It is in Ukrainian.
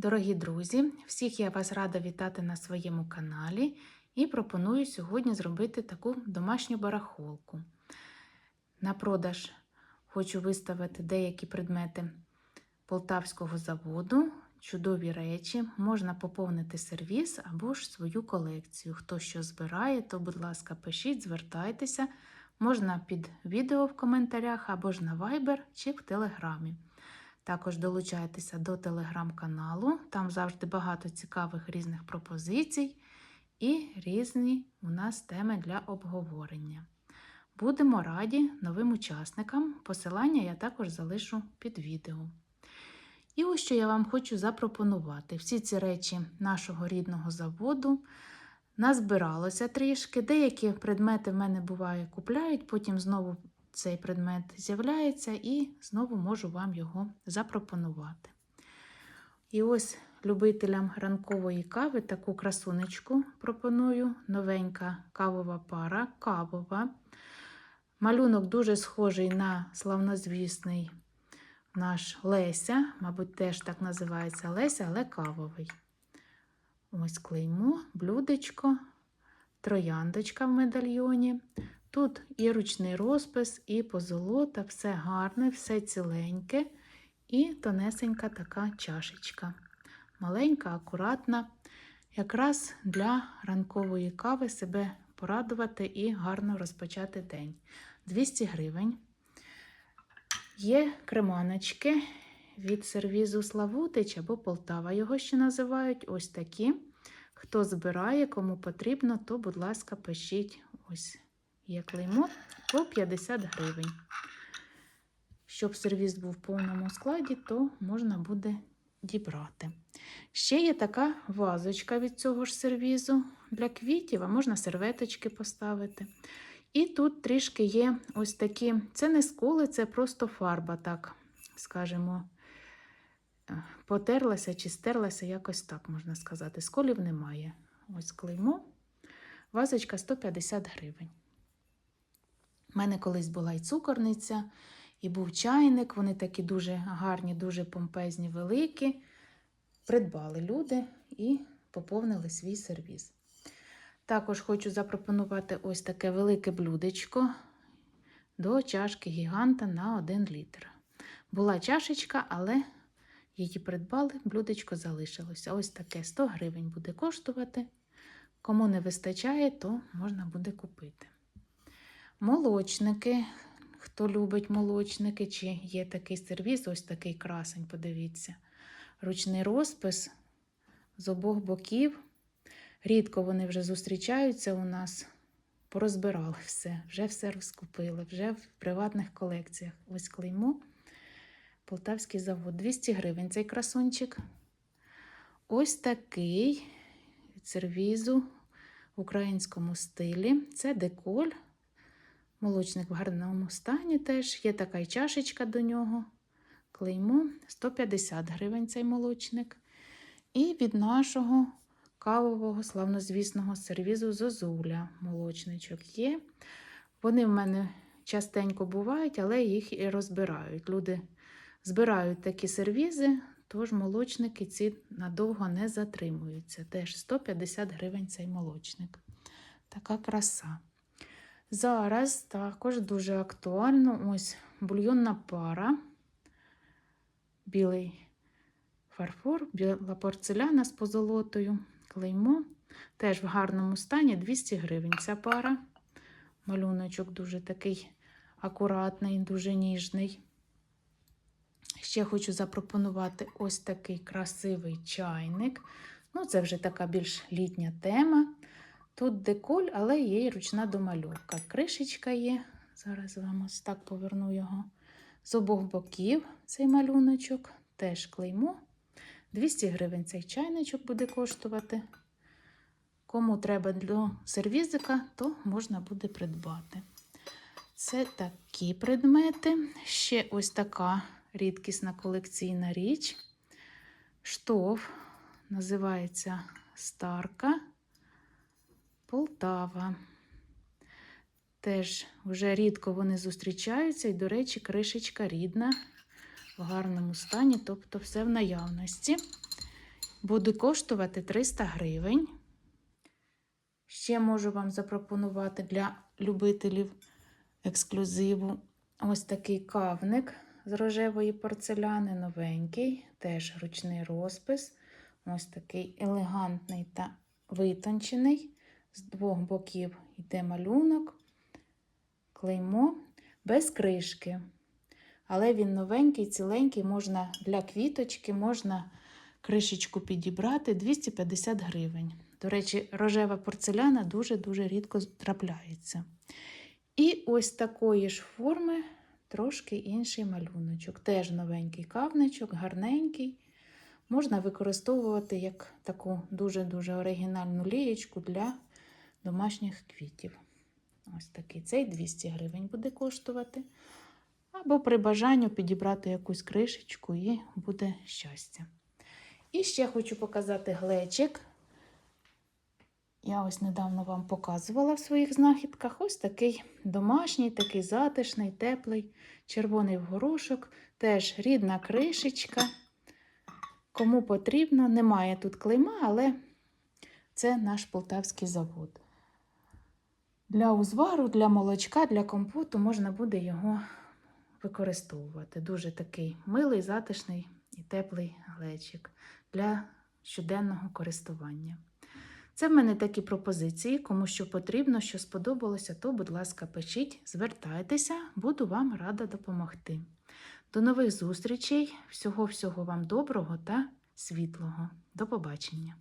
Дорогі друзі, всіх я вас рада вітати на своєму каналі і пропоную сьогодні зробити таку домашню барахолку. На продаж хочу виставити деякі предмети полтавського заводу, чудові речі, можна поповнити сервіс або ж свою колекцію. Хто що збирає, то, будь ласка, пишіть, звертайтеся. Можна під відео в коментарях або ж на Viber чи в Телеграмі. Також долучайтеся до телеграм-каналу, там завжди багато цікавих різних пропозицій і різні у нас теми для обговорення. Будемо раді новим учасникам. Посилання я також залишу під відео. І ось що я вам хочу запропонувати. Всі ці речі нашого рідного заводу назбиралося трішки. Деякі предмети в мене буває купляють, потім знову цей предмет з'являється і знову можу вам його запропонувати. І ось любителям ранкової кави таку красунечку пропоную. Новенька кавова пара, кавова. Малюнок дуже схожий на славнозвісний наш Леся, мабуть, теж так називається Леся, але кавовий. Ось клеймо, блюдечко, трояндочка в медальйоні. Тут і ручний розпис, і позолота, все гарне, все ціленьке і тонесенька така чашечка. Маленька, акуратна, якраз для ранкової кави себе порадувати і гарно розпочати день. 200 гривень. Є креманочки від сервізу Славутич або Полтава, його ще називають ось такі. Хто збирає, кому потрібно, то, будь ласка, пишіть ось є клеймо по 50 гривень. Щоб сервіс був в повному складі, то можна буде дібрати. Ще є така вазочка від цього ж сервізу для квітів, а можна серветочки поставити. І тут трішки є ось такі, це не сколи, це просто фарба, так, скажімо, потерлася чи стерлася, якось так можна сказати. Сколів немає. Ось клеймо. Вазочка 150 гривень. Мене колись була і цукорниця, і був чайник. Вони такі дуже гарні, дуже помпезні, великі. Придбали люди і поповнили свій сервіз. Також хочу запропонувати ось таке велике блюдечко до чашки гіганта на 1 літр. Була чашечка, але її придбали, блюдечко залишилося. Ось таке 100 гривень буде коштувати. Кому не вистачає, то можна буде купити. Молочники. Хто любить молочники, чи є такий сервіс, ось такий красень, подивіться. Ручний розпис з обох боків. Рідко вони вже зустрічаються у нас. Порозбирали все, вже все розкупили, вже в приватних колекціях. Ось клеймо. Полтавський завод. 200 гривень цей красончик. Ось такий сервізу в українському стилі. Це деколь. Молочник в гарному стані теж. Є така й чашечка до нього. Клеймо 150 гривень цей молочник. І від нашого кавового славнозвісного сервізу Зозуля молочничок є. Вони в мене частенько бувають, але їх і розбирають. Люди збирають такі сервізи, тож молочники ці надовго не затримуються. Теж 150 гривень цей молочник. Така краса. Зараз також дуже актуально ось бульйонна пара, білий фарфор, біла порцеляна з позолотою, клеймо. Теж в гарному стані 200 гривень ця пара. Малюночок дуже такий акуратний, дуже ніжний. Ще хочу запропонувати ось такий красивий чайник. Ну, Це вже така більш літня тема. Тут деколь, але є і ручна домальовка. Кришечка є. Зараз вам ось так поверну його з обох боків цей малюночок. Теж клеймо. 200 гривень цей чайничок буде коштувати. Кому треба для сервізика, то можна буде придбати. Це такі предмети. Ще ось така рідкісна колекційна річ. Штоф називається Старка. Полтава. Теж вже рідко вони зустрічаються, і, до речі, кришечка рідна, в гарному стані, тобто все в наявності. буде коштувати 300 гривень. Ще можу вам запропонувати для любителів ексклюзиву ось такий кавник з рожевої порцеляни, новенький, теж ручний розпис. Ось такий елегантний та витончений. З двох боків йде малюнок, клеймо без кришки. Але він новенький, ціленький, можна для квіточки, можна кришечку підібрати 250 гривень. До речі, рожева порцеляна дуже-дуже рідко трапляється. І ось такої ж форми трошки інший малюночок. Теж новенький кавничок, гарненький. Можна використовувати як таку дуже-дуже оригінальну лієчку для домашніх квітів. Ось такий цей 200 гривень буде коштувати. Або при бажанню підібрати якусь кришечку і буде щастя. І ще хочу показати глечик. Я ось недавно вам показувала в своїх знахідках. Ось такий домашній, такий затишний, теплий, червоний горошок, теж рідна кришечка. Кому потрібно, немає тут клейма, але це наш полтавський завод. Для узвару, для молочка, для компоту можна буде його використовувати. Дуже такий милий, затишний і теплий глечик для щоденного користування. Це в мене такі пропозиції. Кому що потрібно, що сподобалося, то, будь ласка, пишіть, звертайтеся, буду вам рада допомогти. До нових зустрічей, всього-всього вам доброго та світлого. До побачення!